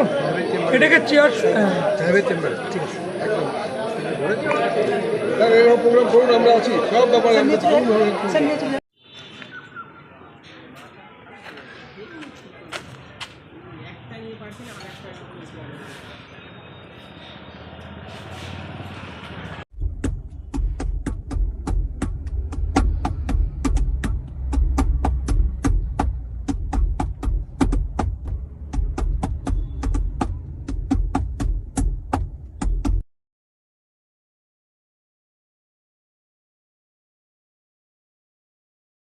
কেমন এটাকে চেয়ার চাইবে চেম্বার ঠিক আছে। হ্যাঁ, এরকম প্রোগ্রাম করুন আমরা আছি। সব ব্যাপারে